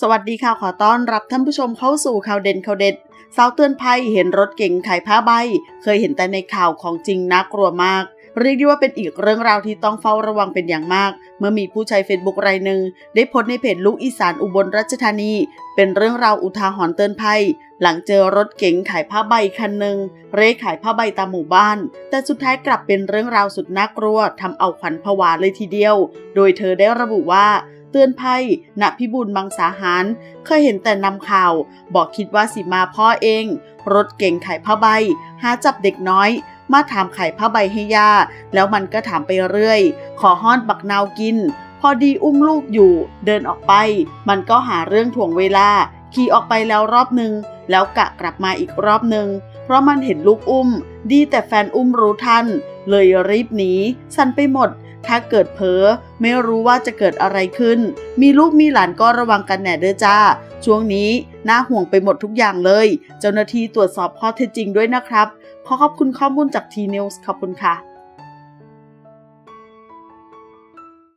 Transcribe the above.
สวัสดีค่ะขอต้อนรับท่านผู้ชมเข้าสู่ข่าวเด่นข่าวเด็ดสาวเตือนภัยเห็นรถเก๋งขายผ้าใบ เคยเห็นแต่ในข่าวของจริงน่ากลัวมาก เรียกได้ว่าเป็นอีกเรื่องราวที่ต้องเฝ้าระวังเป็นอย่างมาก เมื่อมีผู้ใช้เฟซบุ๊กรายหนึ่งได้โพสต์ในเพจลูกอีสานอุบลราชธานี เป็นเรื่องราวอุทาหรณ์เตือนภัย หลังเจอรถเก๋งขายผ้าใบคันหนึ่งเร่ขายผ้าใบตามหมู่บ้าน แต่สุดท้ายกลับเป็นเรื่องราวสุดน่ากลัวทำเอาขวัญผวาเลยทีเดียว โดยเธอได้ระบุว่า ตือนภัยณพิบูลมังสาหาร เคยเห็นแต่นำข่าว บอกคิดว่าสิมาพ่อเอง รถเก่งขายผ้าใบ หาจับเด็กน้อย มาถามขายผ้าใบให้ย่า แล้วมันก็ถามไปเรื่อย ขอห้อนบักนาวกิน พอดีอุ้มลูกอยู่ เดินออกไป มันก็หาเรื่องถ่วงเวลา ขี่ออกไปแล้วรอบหนึ่งแล้วกะกลับมาอีกรอบหนึ่งเพราะมันเห็นลูกอุ้ม ดีแต่แฟนอุ้มรู้ทัน เลยรีบหนี สั่นไปหมด ถ้าเกิดเผลอไม่รู้ว่าจะเกิดอะไรขึ้น มีลูกมีหลานก็ระวังกันแหน่เด้อจ้า ช่วงนี้น่าห่วงไปหมดทุกอย่างเลย เจ้าหน้าที่ตรวจสอบข้อเท็จจริงด้วยนะครับ ขอขอบคุณข้อมูลจากทีนิวส์ขอบคุณค่ะ